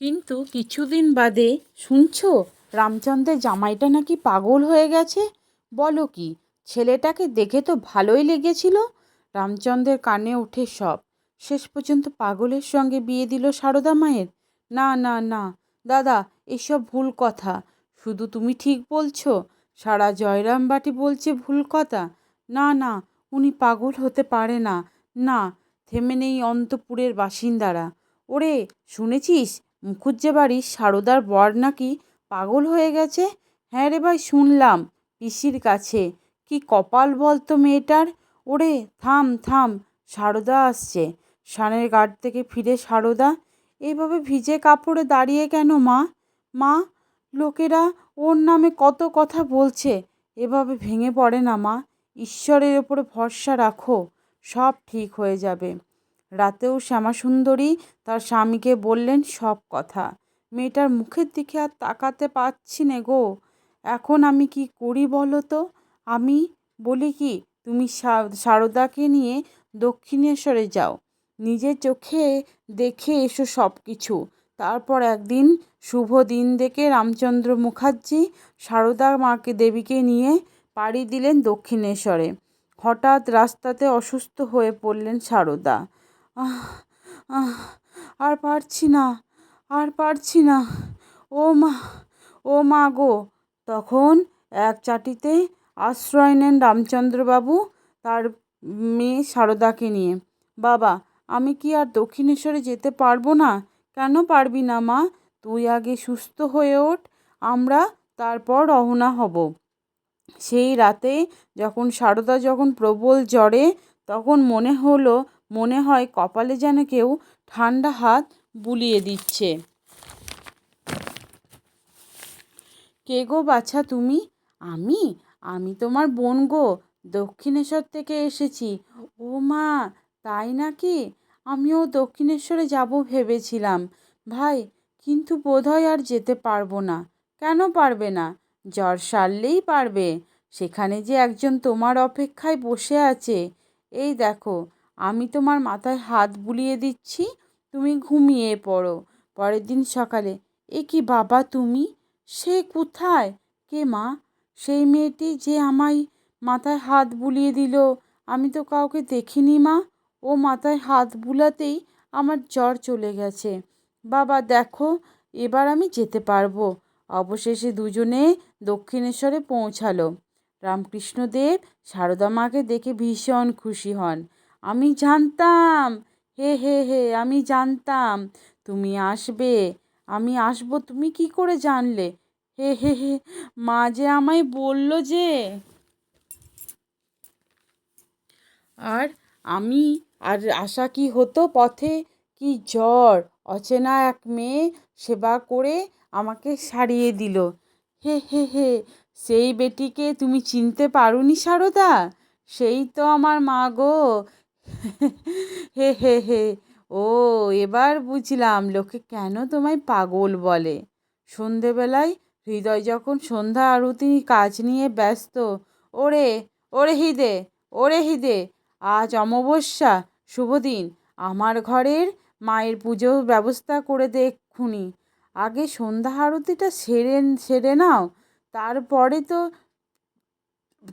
কিন্তু কিছুদিন বাদে শুনছো, রামচন্দ্রের জামাইটা নাকি পাগল হয়ে গেছে? বলো কি, ছেলেটাকে দেখে তো ভালোই লেগেছিল। রামচন্দ্রের কানে ওঠে সব। শেষ পর্যন্ত পাগলের সঙ্গে বিয়ে দিল সারদা মায়ের। না না না, দাদা, এসব ভুল কথা। শুধু তুমি ঠিক বলছো, সারা জয়রাম বাটি বলছে ভুল কথা। না না, উনি পাগল হতে পারে না। না, থেমে নেই অন্তপুরের বাসিন্দারা। ওরে, শুনেছিস? মুখুজ্জে বাড়ির সারদার বর নাকি পাগল হয়ে গেছে? হ্যাঁ রে ভাই, শুনলাম পিসির কাছে। কি কপাল বলতো মেয়েটার? ওরে, থাম থাম, সারদা আসছে। সানের গাড় থেকে ফিরে সারদা। এইভাবে ভিজে কাপড়ে দাঁড়িয়ে কেন মা? মা, লোকেরা ওর নামে কত কথা বলছে। এভাবে ভেঙে পড়ে না মা। ঈশ্বরের ওপরে ভরসা রাখো, সব ঠিক হয়ে যাবে। রাতেও শ্যামাসুন্দরী তার স্বামীকে বললেন সব কথা। মেয়েটার মুখের দিকে আর তাকাতে পারছি নে গো। এখন আমি কি করি বলো তো? আমি বলি কি, তুমি সারদাকে নিয়ে দক্ষিণেশ্বরে যাও। নিজের চোখে দেখে এসো সব কিছু। তারপর একদিন শুভ দিন দেখে রামচন্দ্র মুখার্জি সারদা মাকে দেবীকে নিয়ে পাড়ি দিলেন দক্ষিণেশ্বরে। হঠাৎ রাস্তাতে অসুস্থ হয়ে পড়লেন সারদা। আর পারছি না, আর পারছি না। ও মা ও মা গো। তখন এক চাটিতে আশ্রয় নেন রামচন্দ্রবাবু তার মেয়ে সারদাকে নিয়ে। বাবা, আমি কি আর দক্ষিণেশ্বরে যেতে পারব না? কেন পারবি না মা? তুই আগে সুস্থ হয়ে ওঠ, আমরা তারপর রওনা হব। সেই রাতে যখন সারদা যখন প্রবল জ্বরে, তখন মনে হলো মনে হয় কপালে যেন কেউ ঠান্ডা হাত বুলিয়ে দিচ্ছে। কে গো বাছা তুমি? আমি? আমি তোমার বোন গো। দক্ষিণেশ্বর থেকে এসেছি। ও মা, তাই নাকি? আমিও দক্ষিণেশ্বরে যাব ভেবেছিলাম। ভাই, কিন্তু বোধহয় আর যেতে পারব না। কেন পারবে না? জ্বর সারলেই পারবে। সেখানে যে একজন তোমার অপেক্ষায় বসে আছে। এই দেখো আমি তোমার মাথায় হাত বুলিয়ে দিচ্ছি, তুমি ঘুমিয়ে পড়ো। পরের দিন সকালে, এ কি বাবা তুমি? সে কোথায়? কে মা? সেই মেয়েটি যে আমায় মাথায় হাত বুলিয়ে দিল, আমি তো কাউকে দেখিনি মা। ও মাথায় হাত বুলাতেই আমার জ্বর চলে গেছে। বাবা, দেখো, এবার আমি যেতে পারব। অবশেষে দুজনে দক্ষিণেশ্বরে পৌঁছালো। রামকৃষ্ণদেব সারদা মাকে দেখে ভীষণ খুশি হন। আমি জানতাম। হে হে হে, আমি জানতাম। তুমি আসবে। আমি আসব। তুমি কি করে জানলে? হে হে হে, মা যে আমায় বলল যে। আর আমি, আর আশা কি হতো পথে? কি জ্বর, অচেনা এক মেয়ে সেবা করে আমাকে সারিয়ে দিল। হে হে হে, সেই বেটিকে তুমি চিনতে পারোনি সারদা? সেই তো আমার মা গো। হে হে হে। ও, এবার বুঝলাম লোকে কেন তোমায় পাগল বলে। সন্ধেবেলায় হৃদয় যখন সন্ধ্যা আরতি কাজ নিয়ে ব্যস্ত, ওরে ওরে হিদে ওরে হিদে, আজ অমাবস্যা, শুভ দিন। আমার ঘরের মায়ের পুজো ব্যবস্থা করে দেখুনি আগে সন্ধ্যা আরতিটা সেরে সেরে নাও, তারপরে তো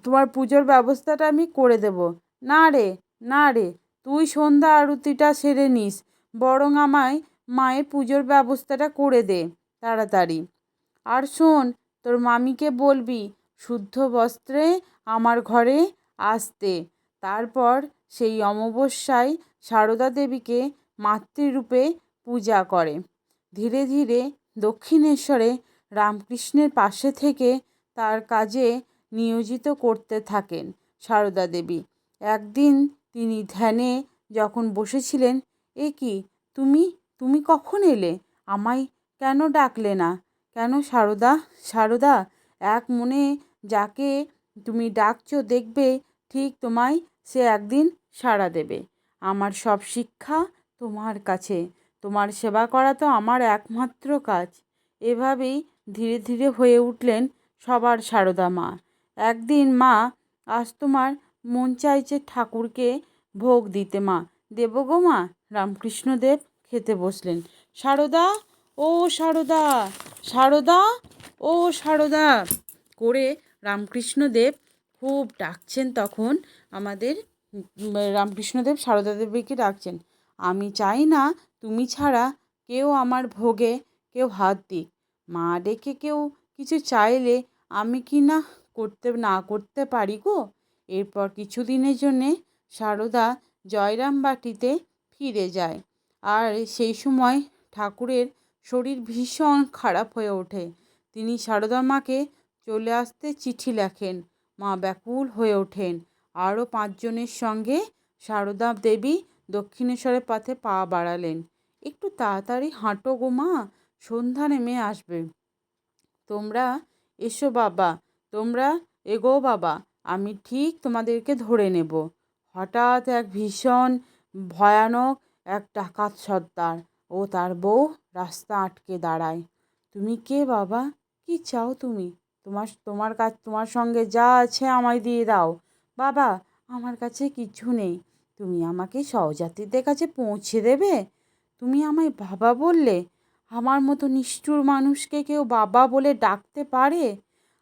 তোমার পুজোর ব্যবস্থাটা আমি করে দেব। না রে না রে, তুই সন্ধ্যা আরতিটা সেরে নিস, বরং আমায় মায়ের পুজোর ব্যবস্থাটা করে দে, তাড়াতাড়ি। আর শোন, তোর মামিকে বলবি, শুদ্ধ বস্ত্রে আমার ঘরে আসতে। তারপর সেই অমাবস্যায় সারদা দেবীকে মাতৃরূপে পূজা করে। ধীরে ধীরে দক্ষিণেশ্বরে রামকৃষ্ণের পাশে থেকে তার কাজে নিয়োজিত করতে থাকেন সারদা দেবী। একদিন তিনি ধ্যানে যখন বসেছিলেন, এ কি, তুমি তুমি কখন এলে? আমায় কেন ডাকলে না? কেন সারদা সারদা, এক মনে যাকে তুমি ডাকছো দেখবে ঠিক তোমায় সে একদিন সাড়া দেবে। আমার সব শিক্ষা তোমার কাছে, তোমার সেবা করা তো আমার একমাত্র কাজ। এভাবেই ধীরে ধীরে হয়ে উঠলেন সবার সারদা মা। একদিন মা আজ তোমার মন চাইছে ঠাকুরকে ভোগ দিতে মা। দেব গো মা, রামকৃষ্ণদেব খেতে বসলেন। সারদা, ও সারদা সারদা, ও সারদা করে রামকৃষ্ণদেব খুব ডাকছেন তখন আমাদের, রামকৃষ্ণদেব সারদা দেবীকে ডাকছেন। আমি চাই না তুমি ছাড়া কেউ আমার ভোগে কেউ হাত দিক। মা ডেকে কেউ কিছু চাইলে আমি কি না করতে না করতে পারি গো? এরপর কিছুদিনের জন্যে সারদা জয়রাম বাটিতে ফিরে যায়। আর সেই সময় ঠাকুরের শরীর ভীষণ খারাপ হয়ে ওঠে। তিনি সারদা মাকে চলে আসতে চিঠি লেখেন। মা ব্যাকুল হয়ে ওঠেন। আরও পাঁচজনের সঙ্গে সারদা দেবী দক্ষিণেশ্বরের পথে পা বাড়ালেন। একটু তাড়াতাড়ি হাঁটো গো মা, সন্ধ্যা নেমে আসবে। তোমরা এসো বাবা, তোমরা এগো বাবা। আমি ঠিক তোমাদেরকে ধরে নেব। হঠাৎ এক ভীষণ ভয়ানক এক ডাকাত সর্দার ও তার বউ রাস্তা আটকে দাঁড়ায়। তুমি কে বাবা? কি চাও তুমি? তোমার তোমার কাছ তোমার সঙ্গে যা আছে আমায় দিয়ে দাও। বাবা, আমার কাছে কিছু নেই। তুমি আমাকে সহজাতিদের কাছে পৌঁছে দেবে? তুমি আমায় বাবা বললে? আমার মতো নিষ্ঠুর মানুষকে কেউ বাবা বলে ডাকতে পারে?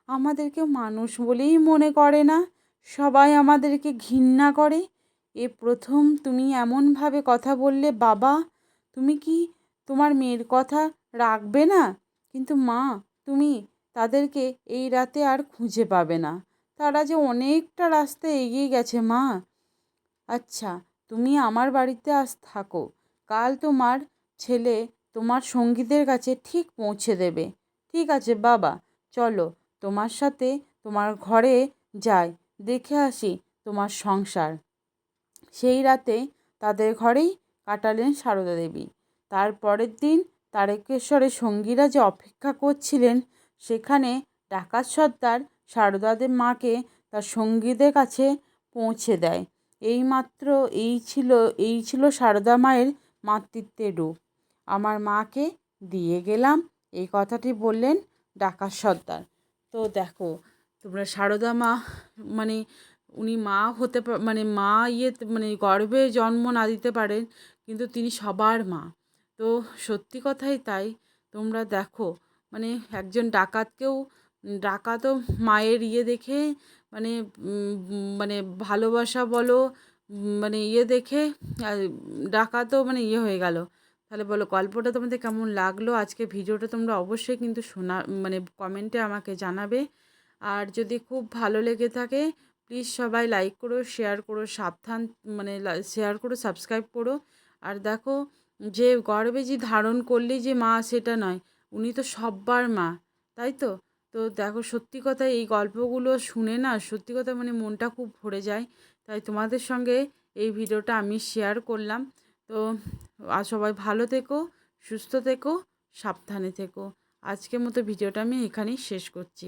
আমাদের কেউ মানুষ বলেই মনে করে না। সবাই আমাদেরকে ঘৃণা করে। এ প্রথম তুমি এমনভাবে কথা বললে, বাবা, তুমি কি তোমার মেয়ের কথা রাখবে না? কিন্তু মা, তুমি তাদেরকে এই রাতে আর খুঁজে পাবে না। তারা যে অনেকটা রাস্তা এগিয়ে গেছে, মা। আচ্ছা তুমি আমার বাড়িতে আজ থাকো। কাল তোমার ছেলে তোমার সঙ্গীদের কাছে ঠিক পৌঁছে দেবে। ঠিক আছে, বাবা, চলো। তোমার সাথে তোমার ঘরে যাই, দেখে আসি তোমার সংসার। সেই রাতে তাদের ঘরেই কাটালেন সারদা দেবী। তার পরের দিন তারকেশ্বরের সঙ্গীরা যে অপেক্ষা করছিলেন, সেখানে ডাকাত সর্দার সারদাদের মাকে তার সঙ্গীদের কাছে পৌঁছে দেয়। এইমাত্র এই ছিল এই ছিল সারদা মায়ের মাতৃত্বের রূপ। আমার মাকে দিয়ে গেলাম, এই কথাটি বললেন ডাকাত সর্দার। তো দেখো, তোমরা সারদা মা মানে উনি মা হতে মানে মা ইয়ে মানে গর্ভে জন্ম না দিতে পারেন, কিন্তু তিনি সবার মা। তো সত্যি কথাই তাই, তোমরা দেখো মানে একজন ডাকাতকেও, ডাকাতও মায়ের ইয়ে দেখে মানে মানে ভালোবাসা বলো মানে ইয়ে দেখে ডাকাতও মানে ইয়ে হয়ে গেল। তাহলে বলো, গল্পটা তোমাদের কেমন লাগল? আজকে ভিডিওটা তোমরা অবশ্যই কিন্তু শোনা মানে কমেন্টে আমাকে জানাবে। আর যদি খুব ভালো লেগে থাকে প্লিজ সবাই লাইক করো শেয়ার করো, সাবধান মানে শেয়ার করো সাবস্ক্রাইব করো। আর দেখো, যে গর্বে যে ধারণ করলেই যে মা, সেটা নয়, উনি তো সব্বার মা, তাই তো? তো দেখো, সত্যি কথা এই গল্পগুলো শুনে না, সত্যি কথা মানে মনটা খুব ভরে যায়। তাই তোমাদের সঙ্গে এই ভিডিওটা আমি শেয়ার করলাম। তো আর সবাই ভালো থেকো, সুস্থ থেকো, সাবধানে থেকো। আজকের মতো ভিডিওটা আমি এখানেই শেষ করছি।